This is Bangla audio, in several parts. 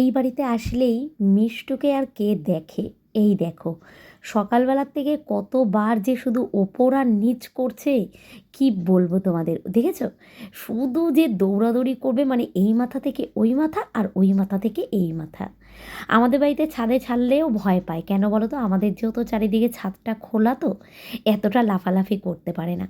এই বাড়িতে আসলেই মিষ্টুকে আর কে দেখে? এই দেখো, সকালবেলার থেকে কতবার যে শুধু ওপর আর নিচ করছে, কি বলব তোমাদের? দেখেছ? শুধু যে দৌড়াদৌড়ি করবে মানে এই মাথা থেকে ওই মাথা আর ওই মাথা থেকে এই মাথা। আমাদের বাড়িতে ছাদে ছাড়লেও ভয় পায়। কেন বলো তো? আমাদের যেহেতু চারিদিকে ছাদটা খোলা তো, এতটা লাফালাফি করতে পারে না।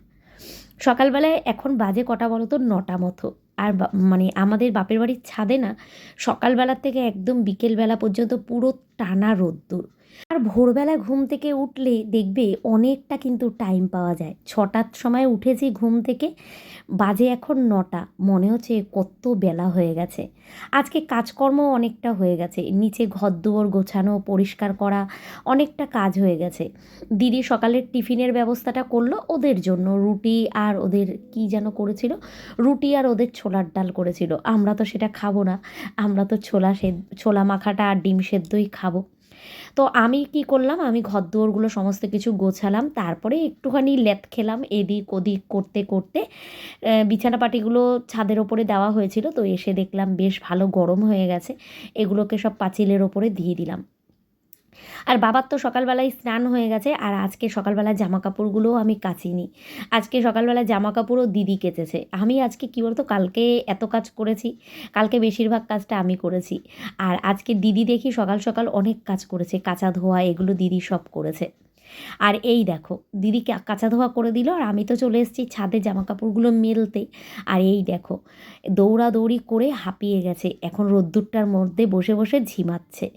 সকালবেলায় এখন বাজে কটা বলো তো নটা মতো। আর মানে আমাদের বাপের বাড়ির ছাদে না, সকালবেলার থেকে একদম বিকেলবেলা পর্যন্ত পুরো টানা রোদ্দুর। আর ভোরবেলা ঘুম থেকে উঠলে দেখবে অনেকটা কিন্তু টাইম পাওয়া যায়। ছটার সময় উঠেছি ঘুম থেকে, বাজে এখন নটা, মনে হচ্ছে কত বেলা হয়ে গেছে। আজকে কাজকর্ম অনেকটা হয়ে গেছে, নিচে ঘর দুয়ার গোছানো, পরিষ্কার করা, অনেকটা কাজ হয়ে গেছে। দিদি সকালের টিফিনের ব্যবস্থাটা করল, ওদের জন্য রুটি আর ওদের কি যেন করেছিল, রুটি আর ওদের ছোলার ডাল করেছিল। আমরা তো সেটা খাব না, আমরা তো ছোলা সে ছোলা মাখাটা আর ডিম সেদ্ধই খাব। তো আমি কি করলাম? আমি ঘর দুয়ারগুলো সমস্ত কিছু গোছালাম। তারপরে একটুখানি লেত খেলাম এদিক ওদিক করতে করতে। বিছানা পাটিগুলো ছাদের ওপরে দেওয়া হয়েছিল। তো এসে দেখলাম বেশ ভালো গরম হয়ে গেছে। এগুলোকে সব পাঁচিলের ওপরে দিয়ে দিলাম। আর বাবার তো সকালবেলায় স্নান হয়ে গেছে, আর আজকে সকালবেলা জামা কাপড়গুলোও আমি কাচিনি আজকে সকালবেলা জামা কাপড়ও দিদি কেচেছে। আমি আজকে কী বলতো, কালকে এত কাজ করেছি, কালকে বেশিরভাগ কাজটা আমি করেছি। আর আজকে দিদি দেখি সকাল সকাল অনেক কাজ করেছে, কাঁচা ধোয়া, এগুলো দিদি সব করেছে। আর এই দেখো দিদি কা- কাঁচা ধোয়া করে দিল আর আমি তো চলে এসেছি ছাদে জামা কাপড়গুলো মেলতে। আর এই দেখো, দৌড়াদৌড়ি করে হাঁপিয়ে গেছে। এখন রোদ্দুরটার মধ্যে বসে বসে ঝিমাচ্ছে।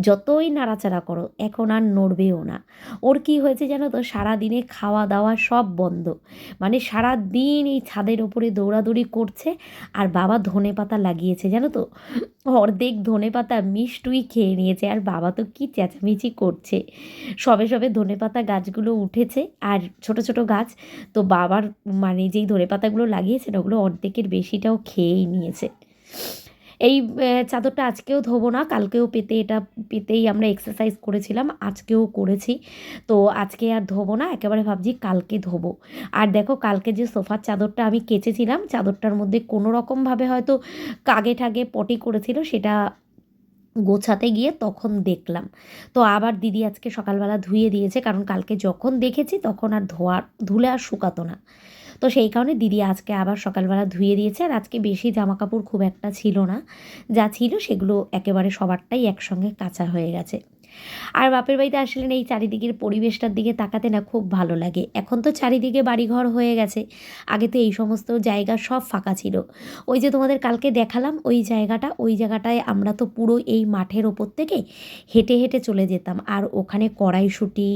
যতই নাড়াচাড়া করো, এখন আর নড়বেও না। ওর কি হয়েছে জানো তো, সারাদিনে খাওয়া দাওয়া সব বন্ধ। মানে সারা দিন এই ছাদের ওপরে দৌড়াদৌড়ি করছে আর বাবা ধনে পাতা লাগিয়েছে, জানো তো? অর্ধেক ধনে পাতা মিষ্টুই খেয়ে নিয়েছে আর বাবা তো কি চেঁচামেচি করছে। সবে সবে ধনে পাতা গাছগুলো উঠেছে আর ছোট ছোট গাছ, তো বাবার মানে যেই ধনে পাতাগুলো লাগিয়েছে না ওগুলো অর্ধেকের বেশিটাও খেয়েই নিয়েছে। এই চাদরটা আজকেও ধোবো না, কালকেও পেতে এটা, পেতেই আমরা এক্সারসাইজ করেছিলাম, আজকেও করেছি। তো আজকে আর ধোবো না, একেবারে ভাবছি কালকে ধোবো। আর দেখো কালকে যে সোফার চাদরটা আমি কেচেছিলাম, চাদরটার মধ্যে কোনো রকমভাবে হয়তো কাগে ঠাগে পটি করেছিল, সেটা গোছাতে গিয়ে তখন দেখলাম। তো আবার দিদি আজকে সকালবেলা ধুয়ে দিয়েছে, কারণ কালকে যখন দেখেছি তখন আর ধোয়া, ধুলে আর শুকাতো না। তো সেই কারণে দিদি আজকে আবার সকালবেলা ধুয়ে দিয়েছে, আর আজকে বেশি জামা কাপড় খুব একটা ছিল না। যা ছিল সেগুলো একেবারে সবারটাই একসঙ্গে কাঁচা হয়ে গেছে। আর বাপের বাড়িতে আসলেন এই চারিদিকের পরিবেশটার দিকে তাকাতে না খুব ভালো লাগে। এখন তো চারিদিকে বাড়িঘর হয়ে গেছে। আগে তো এই সমস্ত জায়গা সব ফাঁকা ছিল। ওই যে তোমাদের কালকে দেখালাম, ওই জায়গাটা, ওই জায়গাটায় আমরা তো পুরো এই মাঠের ওপর থেকে হেঁটে হেঁটে চলে যেতাম। আর ওখানে কড়াইশুঁটি,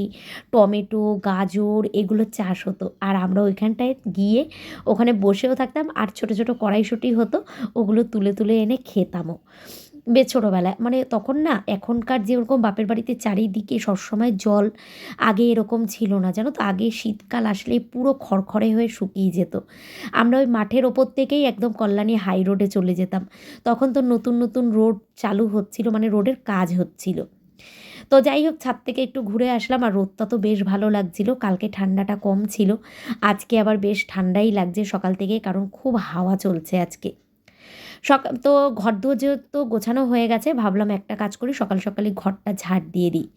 টমেটো, গাজর এগুলো চাষ হতো। আর আমরা ওইখানটায় গিয়ে ওখানে বসেও থাকতাম। আর ছোট ছোট কড়াইশুঁটি হতো, ওগুলো তুলে তুলে এনে খেতামও। বেশ ছোটোবেলায়। মানে তখন না এখনকার যেরকম বাপের বাড়িতে চারিদিকে সবসময় জল আগে এরকম ছিল না, জানো তো? আগে শীতকাল আসলে পুরো খড়খড়ে হয়ে শুকিয়ে যেত। আমরা ওই মাঠের ওপর থেকেই একদম কল্যাণী হাই রোডে চলে যেতাম। তখন তো নতুন নতুন রোড চালু হচ্ছিল মানে রোডের কাজ হচ্ছিল। তো যাই হোক, ছাদ থেকে একটু ঘুরে আসলাম আর রোদটা তো বেশ ভালো লাগছিল। কালকে ঠান্ডাটা কম ছিল। আজকে আবার বেশ ঠান্ডাই লাগছে সকাল থেকে, কারণ খুব হাওয়া চলছে আজকে। সকাল তো ঘর যেহেতু গোছানো হয়ে গেছে, ভাবলাম একটা কাজ করি, সকাল সকালে ঘরটা ঝাড় দিয়ে দিই।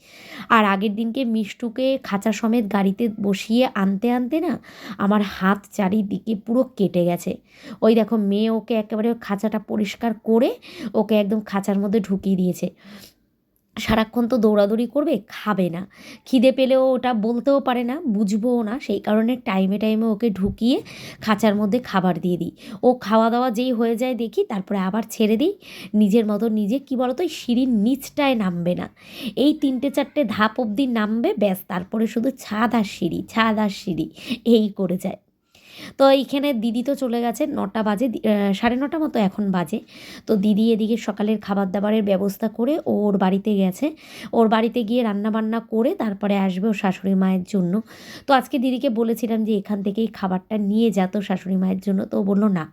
আর আগের দিনকে মিষ্টুকে খাঁচা সমেত গাড়িতে বসিয়ে আনতে আনতে না আমার হাত চারিদিকে পুরো কেটে গেছে। ওই দেখো মেয়ে ওকে একেবারে খাঁচাটা পরিষ্কার করে ওকে একদম খাঁচার মধ্যে ঢুকিয়ে দিয়েছে। সারাক্ষণ তো দৌড়াদৌড়ি করবে, খাবে না। খিদে পেলেও ওটা বলতেও পারে না, বুঝবোও না, সেই কারণে টাইমে টাইমে ওকে ঢুকিয়ে খাঁচার মধ্যে খাবার দিয়ে দিই। ও খাওয়া দাওয়া যেই হয়ে যায় দেখি, তারপরে আবার ছেড়ে দিই। নিজের মতো নিজে, কী বলতো সিঁড়ির নিচটায় নামবে না। এই তিনটে চারটে ধাপ অবধি নামবে, ব্যাস, তারপরে শুধু ছাদ আর সিঁড়ি, ছাদ আর সিঁড়ি, এই করে যায়। তো এইখানে দিদি তো চলে গেছে নটা বাজে সাড়ে নটা মতো এখন বাজে। তো দিদি এদিকে সকালের খাবার দাবারের ব্যবস্থা করে ওর বাড়িতে গেছে। ওর বাড়িতে গিয়ে রান্না বান্না করে তারপরে আসবে ওর শাশুড়ি মায়ের জন্য। তো আজকে দিদিকে বলেছিলাম যে এখান থেকেই খাবারটা নিয়ে যেত শাশুড়ি মায়ের জন্য। তো বলল, না,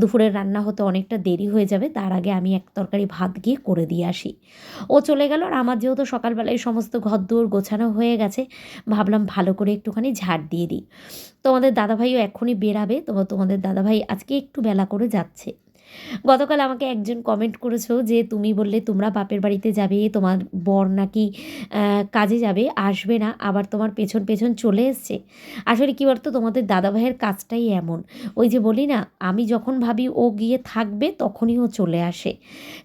দুপুরের রান্না হতে অনেকটা দেরি হয়ে যাবে। তার আগে আমি এক তরকারি ভাত গিয়ে করে দিয়ে আসি। ও চলে গেল আর আমার যেহেতু সকালবেলায় সমস্ত ঘর দুয়ার গোছানো হয়ে গেছে, ভাবলাম ভালো করে একটুখানি ঝাড় দিয়ে দিই। তোমাদের দাদাভাইও এক্ষুনি বেরাবে তো তোমাদের দাদাভাই আজকে একটু বেলা করে যাচ্ছে। গতকাল আমাকে একজন কমেন্ট করেছ যে, তুমি বললে তোমরা বাপের বাড়িতে যাবে, তোমার বর নাকি কাজে যাবে, আসবে না, আবার তোমার পেছন পেছন চলে এসছে। আসলে কী বলতো, তোমাদের দাদাভাইয়ের কাজটাই এমন। ওই যে বলি না, আমি যখন ভাবি ও গিয়ে থাকবে, তখনই ও চলে আসে।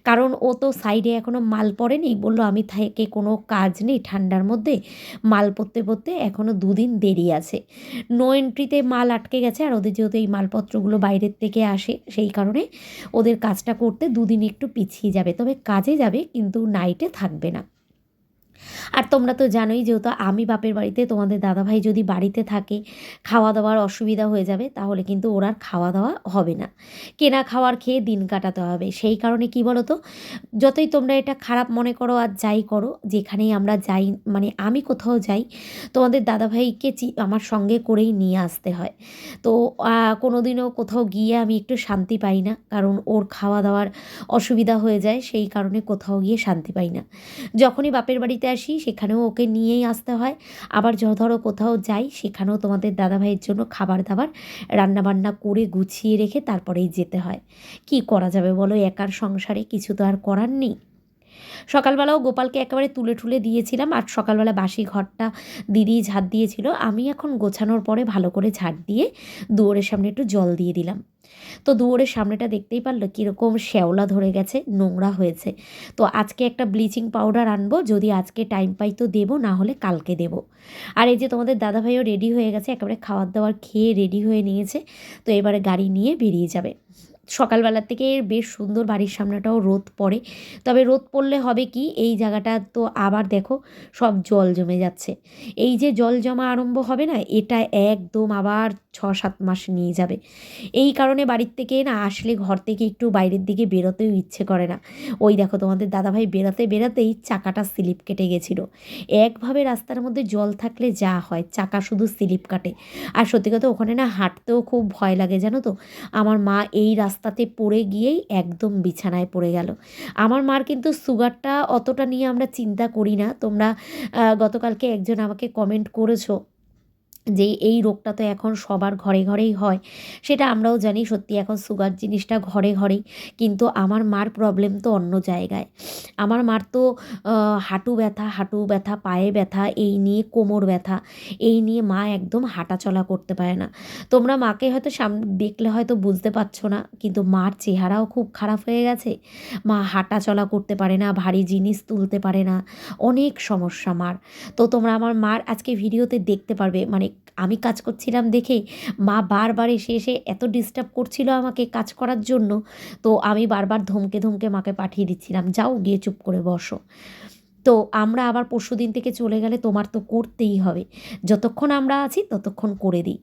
কারণ ও তো সাইডে এখনও মাল পড়েনি, বলল আমি থেকে কোনো কাজ নেই, ঠান্ডার মধ্যে মাল পরতে পড়তে এখনও দুদিন দেরি আছে। নো এন্ট্রিতে মাল আটকে গেছে, আর ওদের যেহেতু এই মালপত্রগুলো বাইরের থেকে আসে, সেই কারণে ওদের কাজটা করতে দুদিন একটু পিছিয়ে যাবে তবে কাজে যাবে কিন্তু নাইটে থাকবে না। আর তোমরা তো জানোই যেহেতু আমি বাপের বাড়িতে, তোমাদের দাদাভাই যদি বাড়িতে থাকে খাওয়া দাওয়ার অসুবিধা হয়ে যাবে, তাহলে কিন্তু ওর আর খাওয়া দাওয়া হবে না। কেনা খাওয়ার খেয়ে দিন কাটাতে হবে। সেই কারণে কি বলো তো যতই তোমরা এটা খারাপ মনে করো আর যাই করো, যেখানেই আমরা যাই মানে আমি কোথাও যাই, তোমাদের দাদাভাইকে আমার সঙ্গে করেই নিয়ে আসতে হয়। তো কোনো দিনও কোথাও গিয়ে আমি একটু শান্তি পাই না, কারণ ওর খাওয়া দাওয়ার অসুবিধা হয়ে যায়, সেই কারণে কোথাও গিয়ে শান্তি পাই না। যখনই বাপের বাড়িতে আসি, সেখানেও ওকে নিয়েই আসতে হয়। আবার ধরো কোথাও যাই, সেখানেও তোমাদের দাদাভাইয়ের জন্য খাবার দাবার রান্নাবান্না করে গুছিয়ে রেখে তারপরেই যেতে হয়। কি করা যাবে বলো? একার সংসারে কিছু তো আর করার নেই। সকালবেলাও গোপালকে একেবারে তুলে ঠুলে দিয়েছিলাম আর সকালবেলা বাসি ঘরটা দিদি ঝাড় দিয়েছিল, আমি এখন গোছানোর পরে ভালো করে ঝাড় দিয়ে দুয়ারের সামনে একটু জল দিয়ে দিলাম। তো দুয়ারের সামনেটা দেখতেই পারল কীরকম শ্যাওলা ধরে গেছে, নোংরা হয়েছে। তো আজকে একটা ব্লিচিং পাউডার আনব, যদি আজকে টাইম পাই তো দেবো, না হলে কালকে দেবো। আর এই যে তোমাদের দাদাভাইও রেডি হয়ে গেছে, একেবারে খাবার দাবার খেয়ে রেডি হয়ে নিয়েছে, তো এবারে গাড়ি নিয়ে বেরিয়ে যাবে। সকালবেলার থেকে বেশ সুন্দর বাড়ির সামনেটাও রোদ পড়ে। তবে রোদ পড়লে হবে কি? এই জায়গাটা তো আবার দেখো সব জল জমে যাচ্ছে। এই যে জল জমা আরম্ভ হবে না, এটা একদম আবার ছ সাত মাস নিয়ে যাবে। এই কারণে বাড়ির থেকে না আসলে ঘর থেকে একটু বাইরের দিকে বেরোতেও ইচ্ছে করে না। ওই দেখো তোমাদের দাদাভাই বেরোতে বেরোতেই চাকাটা স্লিপ কেটে গেছিল। একভাবে রাস্তার মধ্যে জল থাকলে যা হয়, চাকা শুধু স্লিপ কাটে। আর সত্যি কথা ওখানে না হাঁটতেও খুব ভয় লাগে জানো তো? আমার মা এই রাস্তাতে পড়ে গিয়েই একদম বিছানায় পড়ে গেল। আমার মার কিন্তু সুগারটা অতটা নিয়ে আমরা চিন্তা করি না। তোমরা গতকালকে একজন আমাকে কমেন্ট করেছ যে এই রোগটা তো এখন সবার ঘরে ঘরেই হয়, সেটা আমরাও জানি। সত্যি এখন সুগার জিনিসটা ঘরে ঘরেই, কিন্তু আমার মার প্রবলেম তো অন্য জায়গায়। আমার মার তো হাঁটু ব্যথা হাঁটু ব্যথা, পায়ে ব্যথা, এই নিয়ে কোমর ব্যথা, এই নিয়ে মা একদম হাঁটাচলা করতে পারে না। তোমরা মাকে হয়তো সাম, দেখলে হয়তো বুঝতে পারছ না, কিন্তু মার চেহারাও খুব খারাপ হয়ে গেছে। মা হাঁটাচলা করতে পারে না, ভারী জিনিস তুলতে পারে না, অনেক সমস্যা মার। তো তোমরা আমার মার আজকে ভিডিওতে দেখতে পারবে মানে আমি কাজ করছিলাম দেখে মা বারবার এসে এসে এত ডিস্টার্ব করছিল আমাকে কাজ করার জন্য। তো আমি বারবার ধমকে ধমকে মাকে পাঠিয়ে দিচ্ছিলাম, যাও গিয়ে চুপ করে বসো। তো আমরা আবার পরশু দিন থেকে চলে গেলে তোমার তো করতেই হবে। যতক্ষণ আমরা আছি ততক্ষণ করে দিই।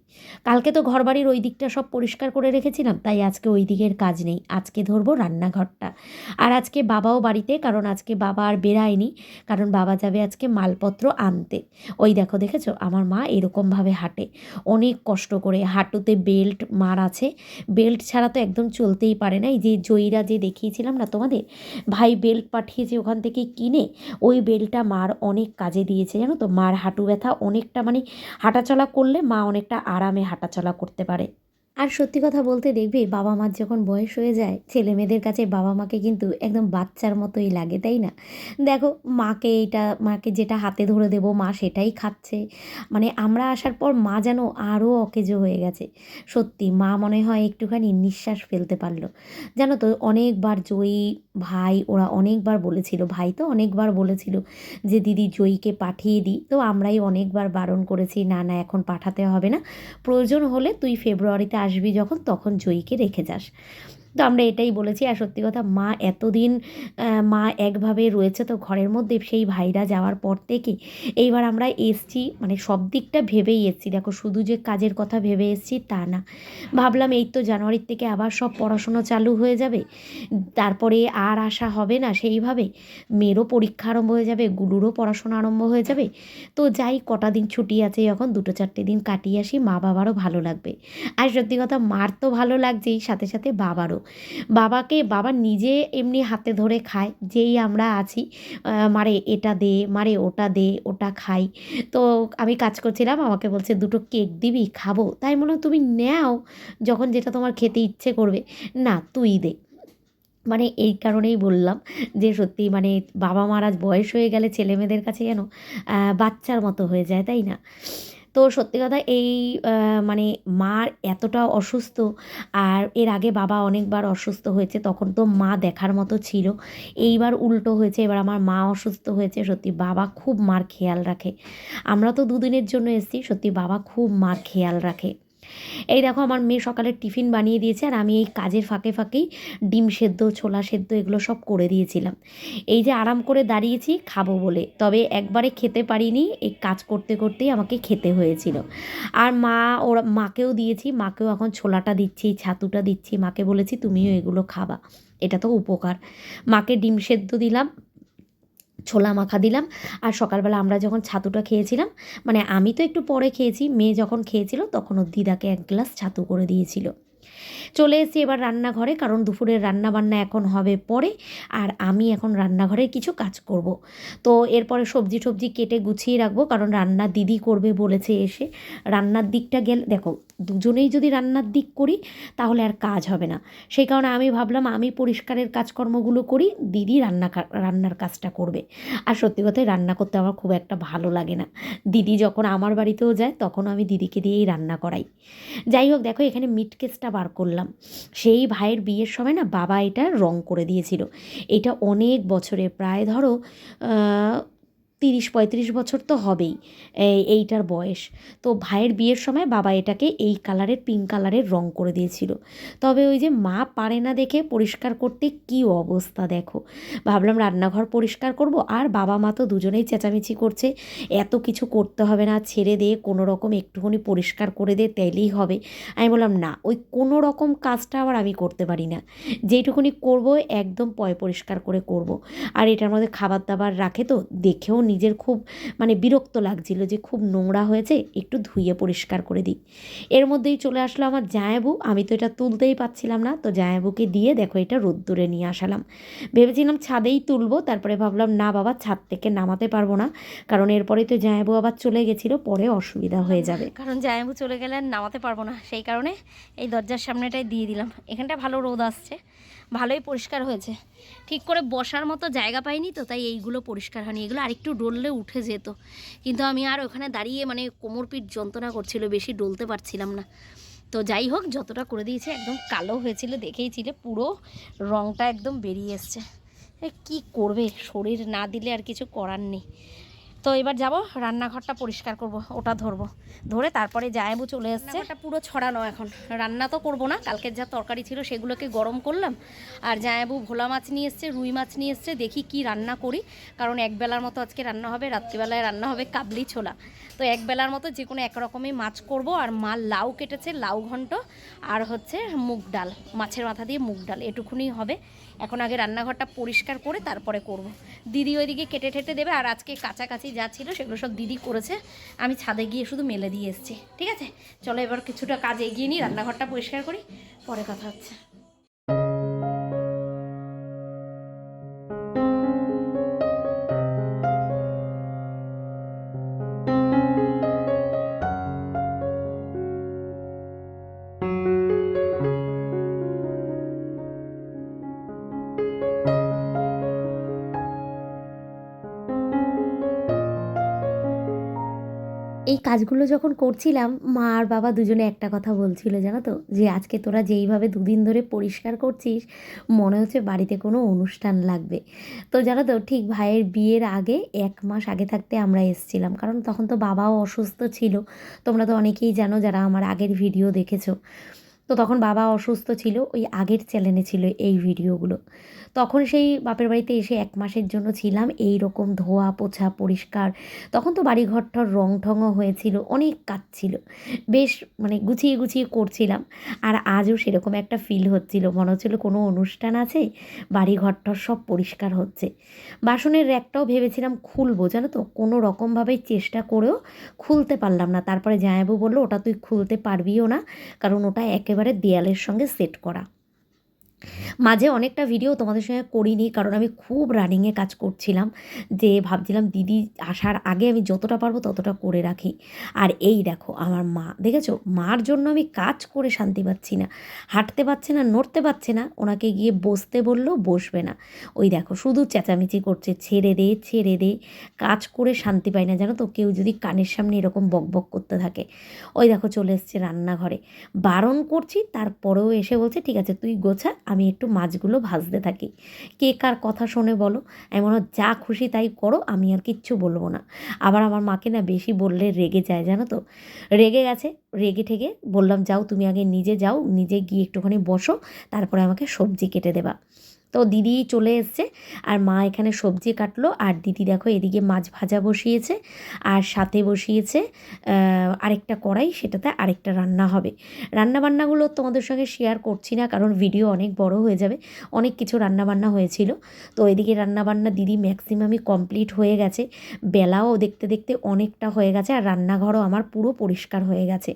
কালকে তো ঘরবাড়ির ওই দিকটা সব পরিষ্কার করে রেখেছিলাম, তাই আজকে ওই দিকের কাজ নেই। আজকে ধরবো রান্নাঘরটা। আর আজকে বাবাও বাড়িতে, কারণ আজকে বাবা আর বেরায়নি কারণ বাবা যাবে আজকে মালপত্র আনতে। ওই দেখো, দেখেছ? আমার মা এরকমভাবে হাঁটে। অনেক কষ্ট করে হাঁটুতে বেল্ট মার আছে। বেল্ট ছাড়া তো একদম চলতেই পারে না। এই যে জয়ীরা যে দেখিয়েছিলাম না তোমাদের, ভাই বেল্ট পাঠিয়েছে ওখান থেকে কিনে, ওই বেল্টটা মার অনেক কাজে দিয়েছে, জানো তো? মার হাঁটু ব্যথা অনেকটা মানে হাঁটাচলা করলে মা অনেকটা আরামে হাঁটাচলা করতে পারে। আর সত্যি কথা বলতে দেখবি বাবা মার যখন বয়স হয়ে যায় ছেলে মেয়েদের কাছে বাবা মাকে কিন্তু একদম বাচ্চার মতোই লাগে, তাই না? দেখো, মাকে এটা মাকে যেটা হাতে ধরে দেবো, মা সেটাই খাচ্ছে। মানে আমরা আসার পর মা যেন আরও অকেজো হয়ে গেছে। সত্যি, মা মনে হয় একটুখানি নিঃশ্বাস ফেলতে পারল। জানো তো, অনেকবার জয়ী ভাই, ওরা অনেকবার বলেছিল, ভাই তো অনেকবার বলেছিল যে, দিদি, জয়ীকে পাঠিয়ে দিই তো আমরাই অনেকবার বারণ করেছি, না না, এখন পাঠাতে হবে না। প্রয়োজন হলে তুই ফেব্রুয়ারিতে আসবি যখন তখন জয়ীকে রেখে যাস। তো আমরা এটাই বলেছি। আর সত্যি কথা, মা এতদিন মা একভাবে রয়েছে তো ঘরের মধ্যে সেই ভাইরা যাওয়ার পর থেকে এইবার আমরা এসছি মানে সব দিকটা ভেবেই এসছি। দেখো, শুধু যে কাজের কথা ভেবে এসছি তা না। ভাবলাম এই তো জানুয়ারির থেকে আবার সব পড়াশুনো চালু হয়ে যাবে। তারপরে আর আসা হবে না সেইভাবে। মেয়েরও পরীক্ষা আরম্ভ হয়ে যাবে, গুলুরও পড়াশোনা আরম্ভ হয়ে যাবে। তো যাই, কটা দিন ছুটি আছে এখন দুটো চারটে দিন কাটিয়ে আসি মা বাবারও ভালো লাগবে। আর সত্যি কথা, মার তো ভালো লাগছেই, সাথে সাথে বাবারও। বাবাকে, বাবা নিজে এমনি হাতে ধরে খায়, যেই আমরা আছি মারে এটা দে, মারে ওটা দে, ওটা খাই। তো আমি কাজ করছিলাম, আমাকে বলছে, দুটো কেক দিবি, খাব। তাই মনে তুমি নেও যখন যেটা তোমার খেতে ইচ্ছে করবে, না, তুই দে। মানে এই কারণেই বললাম যে সত্যি মানে বাবা মার আজ বয়স হয়ে গেলে ছেলে মেয়েদের কাছে যেন বাচ্চার মতো হয়ে যায়, তাই না? তো সত্যি কথা এই মানে মার এতটা অসুস্থ আর এর আগে বাবা অনেকবার অসুস্থ হয়েছে, তখন তো মা দেখার মতো ছিল। এইবার উল্টো হয়েছে, এবার আমার মা অসুস্থ হয়েছে, সত্যি বাবা খুব মার খেয়াল রাখে। আমরা তো দুদিনের জন্য এসেছি, সত্যি বাবা খুব মার খেয়াল রাখে। এই দেখো আমার মেয়ে সকালে টিফিন বানিয়ে দিয়েছে আর আমি এই কাজের ফাঁকে ফাঁকেই ডিম সেদ্ধ, ছোলা সেদ্ধ এগুলো সব করে দিয়েছিলাম। এই যে আরাম করে দাঁড়িয়েছি, খাব বলে। তবে একবারে খেতে পারিনি, এই কাজ করতে করতেই আমাকে খেতে হয়েছিল। আর মা, ওরা, মাকেও দিয়েছি, মাকেও এখন ছোলাটা দিচ্ছি, ছাতুটা দিচ্ছি। মাকে বলেছি, তুমিও এগুলো খাবা। এটা তো উপকার। মাকে ডিম সেদ্ধ দিলাম ছোলা মাখা দিলাম। আর সকালবেলা আমরা যখন ছাতুটা খেয়েছিলাম মানে আমি তো একটু পরে খেয়েছি, মেয়ে যখন খেয়েছিল তখন ওর দিদাকে এক গ্লাস ছাতু করে দিয়েছিল। চলে এসেছি এবার রান্নাঘরে, কারণ দুপুরের রান্না বান্না এখন হবে পরে, আর আমি এখন রান্নাঘরের কিছু কাজ করব। তো এরপরে সবজি টবজি কেটে গুছিয়ে রাখব, কারণ রান্না দিদি করবে বলেছে এসে। রান্নার দিকটা গেলে, দেখো, দুজনেই যদি রান্নার দিক করি, তাহলে আর কাজ হবে না। সেই কারণে আমি ভাবলাম, আমি পরিষ্কারের কাজকর্মগুলো করি, দিদি রান্না রান্নার কাজটা করবে। আর সত্যি কথাই রান্না করতে আমার খুব একটা ভালো লাগে না। দিদি যখন আমার বাড়িতেও যায়, তখন আমি দিদিকে দিয়েই রান্না করাই। যাই হোক, দেখো, এখানে মিট কেসটা বার করলাম। সেই ভাইয়ের বিয়ের সময় না বাবা এটা রং করে দিয়েছিল। এটা অনেক বছরে প্রায় ধরো তিরিশ পঁয়ত্রিশ বছর তো হবেই এইটার বয়স। তো ভাইয়ের বিয়ের সময় বাবা এটাকে এই কালারের পিঙ্ক কালারের রং করে দিয়েছিল। তবে ওই যে মা পারে না দেখে পরিষ্কার করতে কি অবস্থা দেখো। ভাবলাম রান্নাঘর পরিষ্কার করব, আর বাবা মা তো দুজনেই চেঁচামেচি করছে, এত কিছু করতে হবে না, ছেড়ে দিয়ে কোনো রকম একটুখানি পরিষ্কার করে দে তাইলেই হবে। আমি বললাম, না, ওই কোনো রকম কাজটা আবার আমি করতে পারি না। যেইটুকুনি করব, একদম পয় পরিষ্কার করে করব। আর এটার মধ্যে খাবার দাবার রাখে তো, দেখেও নিজের খুব মানে বিরক্ত লাগছিল যে খুব নোংরা হয়েছে, একটু ধুয়ে পরিষ্কার করে দিই। এর মধ্যেই চলে আসলো আমার জায়াবু আমি তো এটা তুলতেই পাচ্ছিলাম না, তো জায়াবুকে দিয়ে দেখো এটা রোদ্দুরে নিয়ে আসালাম। ভেবেছিলাম ছাদেই তুলবো, তারপরে ভাবলাম, না বাবা, ছাদ থেকে নামাতে পারব না। কারণ এরপরে তো জায়াবু আবার চলে গেছিল, পরে অসুবিধা হয়ে যাবে। কারণ জায়াবু চলে গেলে নামাতে পারব না, সেই কারণে এই দরজার সামনেটাই দিয়ে দিলাম। এখানটা ভালো রোদ আসছে। ভালোই পরিষ্কার হয়েছে। ঠিক করে বসার মতো জায়গা পাইনি তো, তাই এইগুলো পরিষ্কার হয়নি। এগুলো আরেকটু ডললে উঠে যেত। কিন্তু আমি আর ওখানে দাঁড়িয়ে মানে কোমর পিঠ যন্ত্রণা করছিল, বেশি ডলতে পারছিলাম না। তো যাই হোক, যতটা করে দিয়েছে একদম কালো হয়েছিল, দেখেই ছিল পুরো রঙটা একদম বেরিয়ে এসছে। কি করবে? শরীর না দিলে আর কিছু করার নেই। তো এবার যাব, রান্নাঘরটা পরিষ্কার করব, ওটা ধরবো। ধরে তারপরে জায়াবু চলে এসছে। ওটা পুরো ছড়ানো এখন। রান্না তো করব না কালকের যা তরকারি ছিল সেগুলোকে গরম করলাম। আর জায়াবু ভোলা মাছ নিয়ে এসছে, রুই মাছ নিয়ে এসছে, দেখি কি রান্না করি। কারণ একবেলার মতো আজকে রান্না হবে, রাত্রিবেলায় রান্না হবে কাবলি ছোলা। তো একবেলার মতো যে কোনো একরকমই মাছ করব, আর মা লাউ কেটেছে, লাউ ঘন্ট, আর হচ্ছে মুগ ডাল, মাছের মাথা দিয়ে মুগ ডাল এটুকুনি হবে। এখন আগে রান্নাঘরটা পরিষ্কার করে তারপরে করব। দিদি ওইদিকে কেটে ঠেটে দেবে আর আজকে কাছাকাছি যা ছিল সেগুলো সব দিদি করেছে। আমি ছাদে গিয়ে শুধু মেলে দিয়ে এসেছি, ঠিক আছে? চলো এবার কিছুটা কাজ এগিয়ে নিই রান্নাঘরটা পরিষ্কার করি, পরে কথা হচ্ছে। এই কাজগুলো যখন করছিলাম, মা আর বাবা দুজনে একটা কথা বলছিল, জানো তো? যে আজকে তোরা যেইভাবে দুদিন ধরে পরিষ্কার করছিস, মনে হচ্ছে বাড়িতে কোনো অনুষ্ঠান লাগবে। তো জানো তো, ঠিক ভাইয়ের বিয়ের আগে এক মাস আগে থাকতে আমরা এসছিলাম, কারণ তখন তো বাবাও অসুস্থ ছিল। তোমরা তো অনেকেই জানো যারা আমার আগের ভিডিও দেখেছ। তো তখন বাবা অসুস্থ ছিল, ওই আগের চ্যানেলে ছিল এই ভিডিওগুলো। তখন সেই বাপের বাড়িতে এসে এক মাসের জন্য ছিলাম এই রকম ধোয়া পোছা পরিষ্কার। তখন তো বাড়িঘরটার রং ঠঙও হয়েছিল, অনেক কাজ ছিল। বেশ মানে গুছিয়ে গুছিয়ে করছিলাম, আর আজও সেরকম একটা ফিল হচ্ছিল। মনে হচ্ছিল কোনো অনুষ্ঠান আছে, বাড়িঘরটার সব পরিষ্কার হচ্ছে। বাসনের র্যাকটাও ভেবেছিলাম খুলবো, জানো তো? কোনো রকমভাবেই চেষ্টা করেও খুলতে পারলাম না। তারপরে জায়াবু বলল, ওটা তুই খুলতে পারবিও না, কারণ ওটা একেবারে দেয়ালের সঙ্গে সেট করা। মাঝে অনেকটা ভিডিও তোমাদের সঙ্গে করিনি, কারণ আমি খুব রানিংয়ে কাজ করছিলাম, যে ভাবছিলাম দিদি আসার আগে আমি যতটা পারব ততটা করে রাখি। আর এই দেখো, আমার মা, দেখেছ? মার জন্য আমি কাজ করে শান্তি পাচ্ছি না। হাঁটতে পারছে না, নড়তে পারছে না, ওনাকে গিয়ে বসতে বললেও বসবে না। ওই দেখো, শুধু চেঁচামেচি করছে, ছেড়ে দে ছেড়ে দে। কাজ করে শান্তি পায় না, জানো তো? কেউ যদি কানের সামনে এরকম বকবক করতে থাকে। ওই দেখো, চলে এসছে রান্নাঘরে। বারণ করছি, তারপরেও এসে বলছে, ঠিক আছে, তুই গোছা আমি একটু মাছগুলো ভাজতে থাকি। কে কার কথা শোনে বলো? এমন যা খুশি তাই করো, আমি আর কিচ্ছু বলব না। আবার আমার মাকে না বেশি বললে রেগে যায়, জানো তো? রেগে গেছে, রেগে ঠেগে বললাম, যাও, তুমি আগে নিজে যাও, নিজে গিয়ে একটুখানি বসো, তারপরে আমাকে সবজি কেটে দেবা। তো দিদি চলে এসছে আর মা এখানে সবজি কাটলো আর দিদি দেখো এদিকে মাছ ভাজা বসিয়েছে আর সাথে বসিয়েছে আরেকটা কড়াই সেটাতে আরেকটা রান্না হবে। রান্না বান্নাগুলো তোমাদের সঙ্গে শেয়ার করছি না কারণ ভিডিও অনেক বড় হয়ে যাবে, অনেক কিছু রান্না বান্না হয়েছিল। তো এদিকে রান্না বান্না দিদি ম্যাক্সিমামই কমপ্লিট হয়ে গেছে, বেলাও দেখতে দেখতে অনেকটা হয়ে গেছে আর রান্নাঘরও আমার পুরো পরিষ্কার হয়ে গেছে।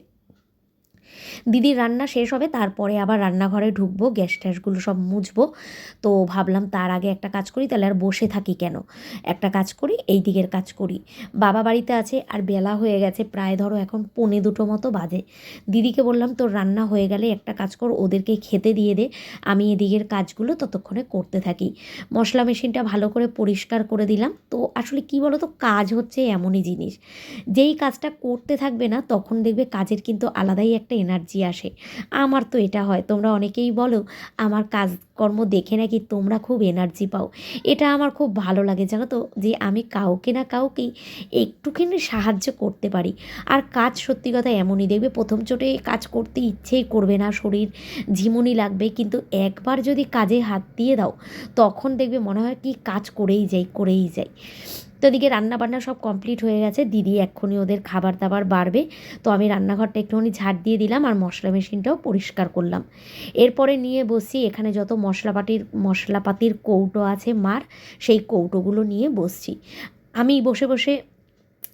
দিদির রান্না শেষ হবে, তারপরে আবার রান্নাঘরে ঢুকবো, গ্যাস ট্যাসগুলো সব মুছবো। তো ভাবলাম তার আগে একটা কাজ করি, তাহলে আর বসে থাকি কেন? একটা কাজ করি, এই দিকের কাজ করি। বাবা বাড়িতে আছে, আর বেলা হয়ে গেছে, প্রায় ধরো এখন পনে দুটো মতো বাজে। দিদিকে বললাম, তোর রান্না হয়ে গেলে একটা কাজ কর, ওদেরকে খেতে দিয়ে দে, আমি এদিকের কাজগুলো ততক্ষণে করতে থাকি। মশলা মেশিনটা ভালো করে পরিষ্কার করে দিলাম। তো আসলে কি বলো তো কাজ হচ্ছে এমনই জিনিস। যেই কাজটা করতে থাকবে না, তখন দেখবে কাজের কিন্তু আলাদাই একটা এনার্জি আসে। আমার তো এটা হয়, তোমরা অনেকেই বলো, আমার কাজকর্ম দেখে নাকি তোমরা খুব এনার্জি পাও। এটা আমার খুব ভালো লাগে, জানো তো, যে আমি কাউকে না কাউকেই একটুখানি সাহায্য করতে পারি। আর কাজ সত্যি কথা এমনই, দেখবে প্রথম চোটে কাজ করতে ইচ্ছেই করবে না, শরীর ঝিমুনি লাগবে, কিন্তু একবার যদি কাজে হাত দিয়ে দাও, তখন দেখবে মনে হয় কি কাজ করেই যাই করেই যাই। তো এদিকে রান্নাবান্না সব কমপ্লিট হয়ে গেছে। দিদি এক্ষুনি ওদের খাবার দাবার বাড়বে। তো আমি রান্নাঘরটা একটুখানি ঝাড় দিয়ে দিলাম আর মশলা মেশিনটাও পরিষ্কার করলাম। এরপরে নিয়ে বসছি এখানে যত মশলাপাটির মশলাপাতির কৌটো আছে মার, সেই কৌটোগুলো নিয়ে বসছি। আমি বসে বসে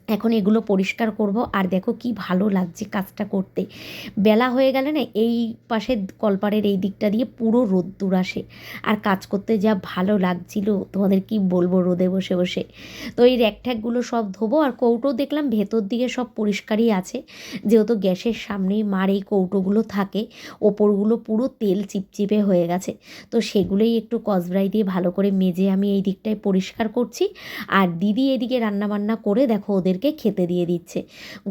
এখন এগুলো পরিষ্কার করব আর দেখো কি ভালো লাগছে কাজটা করতে। বেলা হয়ে গেলে না এই পাশে কলপাড়ের এই দিকটা দিয়ে পুরো রোদ্দুর আসে। আর কাজ করতে যা ভালো লাগছিল, তোমাদের কি বলব রোদে বসে বসে। তো এই র্যাক ট্যাকগুলো সব ধোবো আর কৌটো দেখলাম ভেতর দিকে সব পরিষ্কারই আছে। যেহেতু গ্যাসের সামনেই মার এই কৌটোগুলো থাকে, ওপরগুলো পুরো তেল চিপচিপে হয়ে গেছে। তো সেগুলোই একটু কসব্রাই দিয়ে ভালো করে মেজে আমি এই দিকটায় পরিষ্কার করছি। আর দিদি এদিকে রান্নাবান্না করে দেখো ওদেরকে খেতে দিয়ে দিচ্ছে।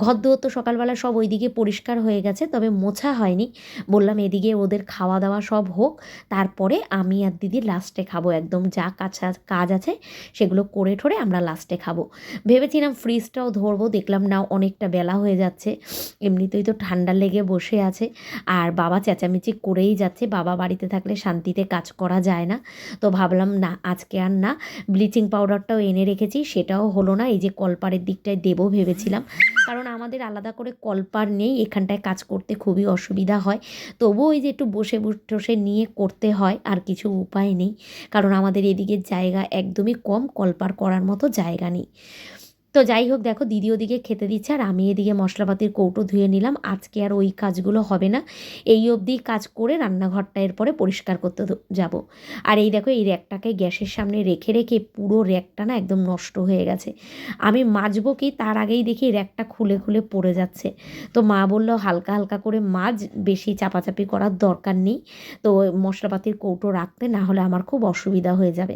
ঘর দুয়ার তো সকালবেলা সব ওইদিকে পরিষ্কার হয়ে গেছে, তবে মোছা হয়নি। বললাম, এদিকে ওদের খাওয়া দাওয়া সব হোক, তারপরে আমি আর দিদি লাস্টে খাব। একদম যা কাছা, কাজ আছে, সেগুলো করে ঠোরে আমরা লাস্টে খাব। ভেবেছিলাম ফ্রিজটাও ধরবো, দেখলাম না অনেকটা বেলা হয়ে যাচ্ছে। এমনিতেই তো ঠান্ডা লেগে বসে আছে। আর বাবা চেঁচামেচি করেই যাচ্ছে, বাবা বাড়িতে থাকলে শান্তিতে কাজ করা যায় না। তো ভাবলাম, না, আজকে আর না, ব্লিচিং পাউডারটাও এনে রেখেছি, সেটাও হলো না, এই যে কলপারের দিকটায় দেবো ভেবেছিলাম। কারণ আমাদের আলাদা করে কলপার নেই, এখানটায় কাজ করতে খুবই অসুবিধা হয়। তবুও ওই যে একটু বসে বসে নিয়ে করতে হয়, আর কিছু উপায় নেই। কারণ আমাদের এদিকের জায়গা একদমই কম, কলপার করার মতো জায়গা নেই। তো যাই হোক, দেখো দিদি ওদিকে খেতে দিচ্ছে আর আমি এদিকে মশলাপাতির কৌটো ধুয়ে নিলাম। আজকে আর ওই কাজগুলো হবে না। এই অবধি কাজ করে রান্নাঘরটা এরপরে পরিষ্কার করতে যাব। আর এই দেখো, এই র্যাকটাকে গ্যাসের সামনে রেখে রেখে পুরো র্যাকটা না একদম নষ্ট হয়ে গেছে। আমি মাজবো কি, তার আগেই দেখি র্যাকটা খুলে খুলে পড়ে যাচ্ছে। তো মা বলল, হালকা হালকা করে মাছ বেশি চাপাচাপি করার দরকার নেই। তো মশলাপাতির কৌটো রাখতে না হলে আমার খুব অসুবিধা হয়ে যাবে।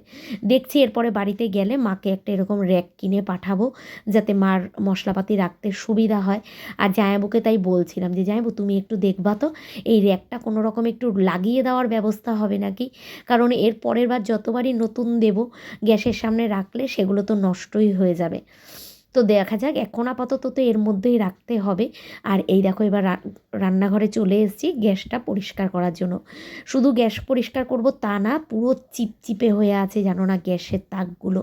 দেখছি এরপরে বাড়িতে গেলে মাকে একটা এরকম র্যাক কিনে পাঠাবো। যাতে মার মশলাপাতি রাখতে সুবিধা হয়। আর জায়াবুকে তাই বলছিলাম যে জায়াবু তুমি একটু দেখবা তো, এই র্যাকটা কোনো রকম একটু লাগিয়ে দেওয়ার ব্যবস্থা হবে নাকি? কারণ এর পরের বার যতবারই নতুন দেব, গ্যাসের সামনে রাখলে সেগুলো তো নষ্টই হয়ে যাবে। তো দেখা যাক, এখন আপাতত তো এর মধ্যেই রাখতে হবে। আর এই দেখো, এবার রান্নাঘরে চলে এসেছি গ্যাসটা পরিষ্কার করার জন্য। শুধু গ্যাস পরিষ্কার করব তা না, পুরো চিপচিপে হয়ে আছে জানো না গ্যাসের তাকগুলো।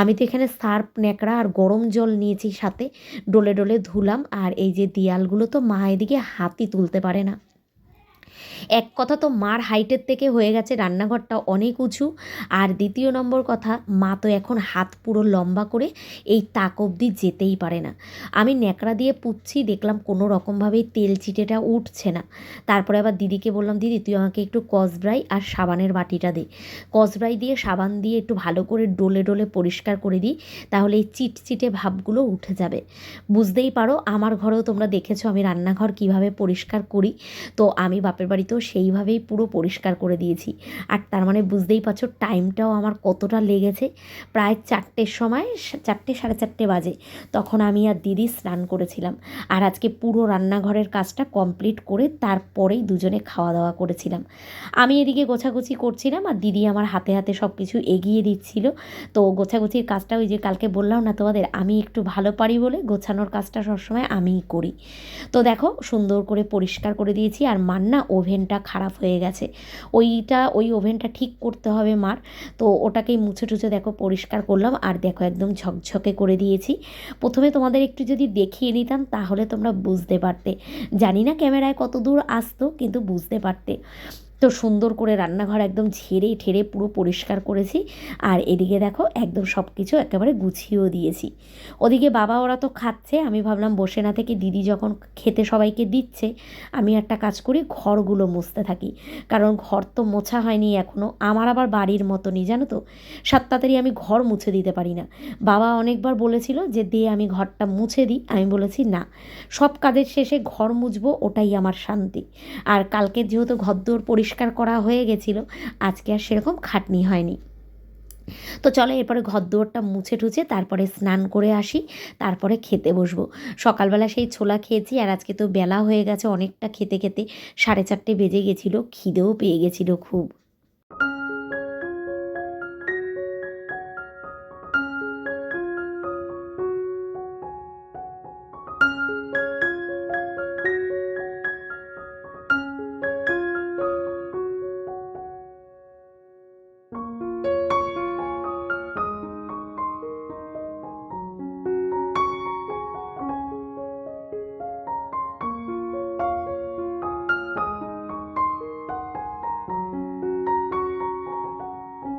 আমি তো এখানে সার্ফ, ন্যাকড়া আর গরম জল নিয়েছি সাথে। ডলে ডলে ধুলাম, আর এই যে দেয়ালগুলো তো মা এদিকে হাতই তুলতে পারে না। এক কথা তো মার হাইটের থেকে হয়ে গেছে রান্নাঘরটা অনেক উঁচু। আর দ্বিতীয় নম্বর কথা, মা তো এখন হাত পুরো লম্বা করে এই তাক অবধি যেতেই পারে না। আমি ন্যাকড়া দিয়ে পুচ্ছি, দেখলাম কোনো রকমভাবেই তেল চিটেটা উঠছে না। তারপরে আবার দিদিকে বললাম, দিদি, তুই আমাকে একটু কসব্রাই আর সাবানের বাটিটা দে। কসব্রাই দিয়ে সাবান দিয়ে একটু ভালো করে ডোলে ডলে পরিষ্কার করে দিই, তাহলে এই চিটচিটে ভাবগুলো উঠে যাবে। বুঝতেই পারো, আমার ঘরেও তোমরা দেখেছ আমি রান্নাঘর কীভাবে পরিষ্কার করি। তো আমি বাপের বাড়িতেও সেইভাবেই পুরো পরিষ্কার করে দিয়েছি। আর তার মানে বুঝতেই পারছ টাইমটাও আমার কতটা লেগেছে। প্রায় চারটের সময়, চারটে, সাড়ে চারটে বাজে, তখন আমি আর দিদি স্নান করেছিলাম। আর আজকে পুরো রান্নাঘরের কাজটা কমপ্লিট করে তারপরেই দুজনে খাওয়া দাওয়া করেছিলাম। আমি এদিকে গোছাগুছি করছিলাম আর দিদি আমার হাতে হাতে সব কিছু এগিয়ে দিচ্ছিল। তো গোছাগুছির কাজটা ওই যে কালকে বললাম না তোমাদের, আমি একটু ভালো পারি বলে গোছানোর কাজটা সবসময় আমিই করি। তো দেখো সুন্দর করে পরিষ্কার করে দিয়েছি। আর মান্না না ওভেনটা খারাপ হয়ে গেছে। ওইটা, ওই ওভেনটা ঠিক করতে হবে মার। তো ওটাকেই মুছে টুছে দেখো পরিষ্কার করলাম। আর দেখো একদম ঝকঝকে করে দিয়েছি। প্রথমে তোমাদের একটু যদি দেখিয়ে নিতাম তাহলে তোমরা বুঝতে পারতে। জানি না ক্যামেরায় কত দূর আসতো, কিন্তু বুঝতে পারতে। তো সুন্দর করে রান্নাঘর একদম ঝেড়ে ঠেড়ে পুরো পরিষ্কার করেছি। আর এদিকে দেখো একদম সব কিছু একেবারে গুছিয়েও দিয়েছি। ওদিকে বাবা ওরা তো খাচ্ছে, আমি ভাবলাম বসে না থেকে দিদি যখন খেতে সবাইকে দিচ্ছে, আমি একটা কাজ করি, ঘরগুলো মুছতে থাকি। কারণ ঘর তো মোছা হয়নি এখনও আমার আবার বাড়ির মতনই, জানো তো? সাত তাড়াতাড়ি আমি ঘর মুছে দিতে পারি না। বাবা অনেকবার বলেছিল যে, দে, আমি ঘরটা মুছে দিই। আমি বলেছি, না, সব কাজের শেষে ঘর মুছবো, ওটাই আমার শান্তি। আর কালকে যেহেতু ঘরদোর পরিষ্কার করা হয়ে গেছিল। আজকে আর সেরকম খাটনি হয়নি। তো চলো এরপরে ঘর দুয়ারটা মুছে টুছে তারপরে স্নান করে আসি, তারপরে খেতে বসবো। সকালবেলা সেই ছোলা খেয়েছি আর আজকে তো বেলা হয়ে গেছে, অনেকটা খেতে খেতে সাড়ে চারটে বেজে গেছিল, খিদেও পেয়ে গেছিল খুব।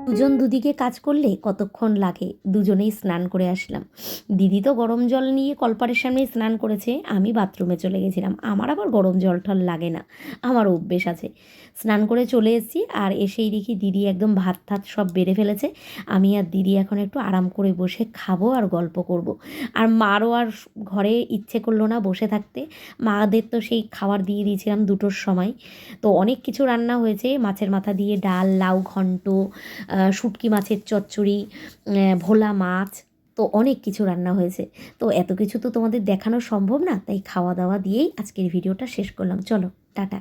দুজন দুদিকে কাজ করলে কতক্ষণ লাগে? দুজনেই স্নান করে আসলাম। দিদি তো গরম জল নিয়ে কলপারের সামনেই স্নান করেছে। আমি বাথরুমে চলে গেছিলাম। আমার আবার গরম জল টল লাগে না। আমার অভ্যেস আছে। স্নান করে চলে এসেছি আর এসেই দেখি দিদি একদম ভাত ঠাত সব বেড়ে ফেলেছে। আমি আর দিদি এখন একটু আরাম করে বসে খাব আর গল্প করব। আর মারও আর ঘরে ইচ্ছে করল না বসে থাকতে। মাদের তো সেই খাবার দিয়ে দিয়েছিলাম দুটোর সময়। তো অনেক কিছু রান্না হয়েছে। মাছের মাথা দিয়ে ডাল, লাউ ঘন্ট শুটকি মাছের চচ্চড়ি ভোলা মাছ, তো অনেক কিছু রান্না হয়েছে। তো এত কিছু তো তোমাদের দেখানো সম্ভব না, তাই খাওয়া দাওয়া দিয়েই আজকের ভিডিওটা শেষ করলাম। চলো, টাটা।